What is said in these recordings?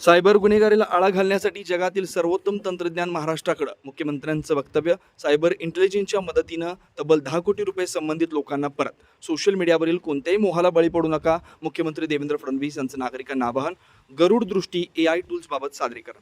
Cyber गुन्हेगारीला आळा घालण्यासाठी जगातील सर्वोत्तम तंत्रज्ञान महाराष्ट्राकडं मुख्यमंत्र्यांचं वक्तव्य सायबर इंटेलिजन्सच्या मदतीनं तब्बल दहा कोटी रुपये संबंधित लोकांना परत. सोशल मीडियावरील कोणत्याही मोहाला बळी पडू नका. मुख्यमंत्री देवेंद्र फडणवीस यांचं नागरिकांना आवाहन गरुड दृष्टी ए आय टूल्सबाबत सादरीकरण.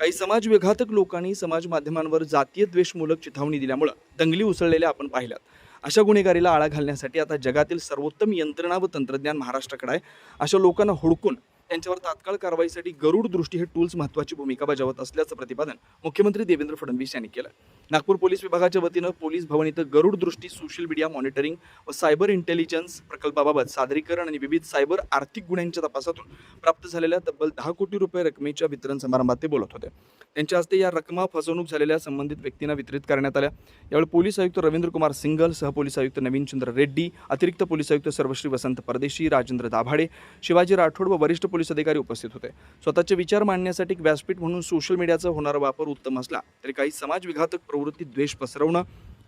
काही समाज विघातक लोकांनी समाज माध्यमांवर जातीय द्वेषमूलक चिथावणी दिल्यामुळं दंगली उसळलेल्या आपण पाहिल्यात. अशा गुन्हेगारीला आळा घालण्यासाठी आता जगातील सर्वोत्तम यंत्रणा व तंत्रज्ञान महाराष्ट्राकडे आहे. अशा लोकांना हुडकून त्यांच्यावर तात्काळ कारवाईसाठी गरुड दृष्टी हे टूल्स महत्त्वाची भूमिका बजावत असल्याचं प्रतिपादन मुख्यमंत्री देवेंद्र फडणवीस यांनी केलं. नागपूर पोलीस विभागाच्या वतीनं पोलीस भवन इथं Garud Drishti social media monitoring व सायबर इंटेलिजन्स प्रकल्पाबाबत सादरीकरण आणि विविध सायबर आर्थिक गुन्ह्यांच्या तपासातून प्राप्त झालेल्या तब्बल दहा कोटी रुपये रकमेच्या वितरण समारंभात ते बोलत होते. त्यांच्या हस्ते या रकमा फसवणूक झालेल्या संबंधित व्यक्तींना वितरित करण्यात आल्या. यावेळी पोलीस आयुक्त रवींद्र कुमार सिंगल सहपोलीस आयुक्त नवीनचंद्र रेड्डी अतिरिक्त पोलीस आयुक्त सर्वश्री वसंत परदेशी राजेंद्र दाभाडे शिवाजी राठोड व वरिष्ठ पोलीस अधिकारी उपस्थित होते. स्वतःचे विचार मांडण्यासाठी एक व्यासपीठ म्हणून सोशल मीडियाचा होणारा वापर उत्तम असला तरी काही समाज विघातक प्रवृत्ती द्वेष पसरवणं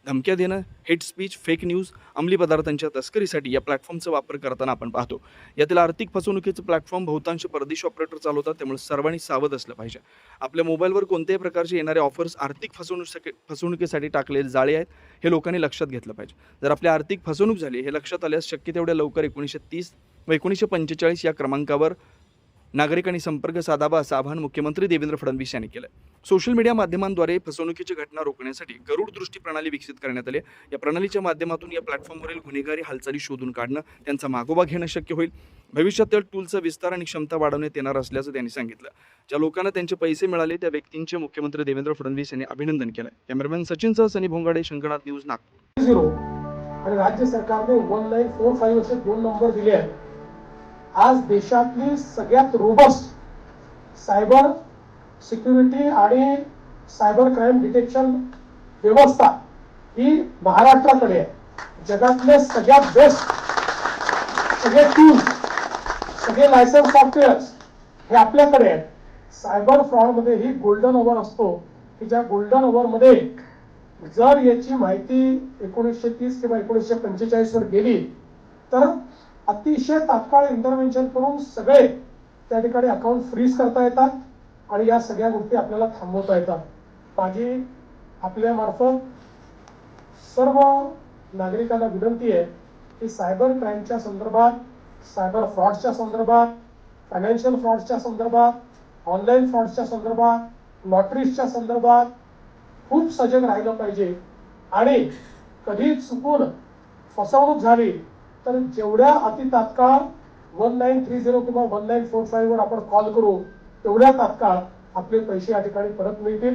धमक्या देणं हेट स्पीच फेक न्यूज अंमली पदार्थांच्या तस्करीसाठी या प्लॅटफॉर्मचा वापर करताना आपण पाहतो. यातील आर्थिक फसवणुकीचं प्लॅटफॉर्म बहुतांश परदेश ऑपरेटर चालवतात त्यामुळे सर्वांनी सावध असलं पाहिजे. आपल्या मोबाईलवर कोणत्याही प्रकारचे येणारे ऑफर्स आर्थिक फसवणूक फसवणुकीसाठी टाकलेले जाळे आहेत हे लोकांनी लक्षात घेतलं पाहिजे. जर आपली आर्थिक फसवणूक झाली हे लक्षात आल्यास शक्य तेवढ्या लवकर एकोणीसशे तीस व एकोणीसशे पंचेचाळीस या क्रमांकावर नागरिकांनी संपर्क साधावा असं आवाहन मुख्यमंत्री देवेंद्र फडणवीस यांनी केलं सोशल मीडिया माध्यमांद्वारे फसवणुकीची घटना रोखण्यासाठी गरुड दृष्टी प्रणाली विकसित करण्यात आली या प्रणालीच्या माध्यमातून या प्लॅटफॉर्मवरील गुन्हेगारी हालचाली शोधून काढणं त्यांचा मागोवा घेणं शक्य होईल. भविष्यात त्या टूलचा विस्तार आणि क्षमता वाढवण्यात येणार असल्याचं त्यांनी सांगितलं. ज्या लोकांना त्यांचे पैसे मिळाले त्या व्यक्तींचे मुख्यमंत्री देवेंद्र फडणवीस यांनी अभिनंदन केलं कॅमेरामॅन सचिनसह सनी भोंगाडे शंकरनाथ न्यूज नागपूर. आणि राज्य सरकारने वन नाईन फोर फाईव्ह असे दोन नंबर दिले आहेत. आज देशातली सगळ्यात रोबस्ट सायबर सिक्युरिटी आणि सायबर क्राईम डिटेक्शन व्यवस्था ही महाराष्ट्राकडे आहे. जगातले सगळ्यात बेस्ट सगळे टीम सगळे लायसन्स सॉफ्टवेअर हे आपल्याकडे आहेत. सायबर फ्रॉडमध्ये ही गोल्डन ओव्हर असतो की ज्या गोल्डन ओव्हरमध्ये जर याची माहिती एकोणीसशे तीस किंवा एकोणीसशे पंचेचाळीसवर गेली तर अतिशय तात्काळ इंटरव्हेन्शन करून सगळे त्या ठिकाणी अकाउंट फ्रीज करता येतात आणि या सगळ्या गोष्टी आपल्याला थांबवता येतात. माझी आपल्यामार्फत सर्व नागरिकांना विनंती आहे की सायबर क्राईमच्या संदर्भात सायबर फ्रॉडच्या संदर्भात फायनान्शियल फ्रॉडच्या संदर्भात ऑनलाईन फ्रॉडच्या संदर्भात लॉटरीजच्या संदर्भात खूप सजग राहिलं पाहिजे. आणि कधी चुकून फसवणूक झाली तर जेवढ्या अति तात्काळ वन नाईन थ्री झिरो किंवा वन नाईन फोर फाईव्ह वर आपण कॉल करू तेवढ्या तात्काळ आपले पैसे या ठिकाणी परत मिळतील.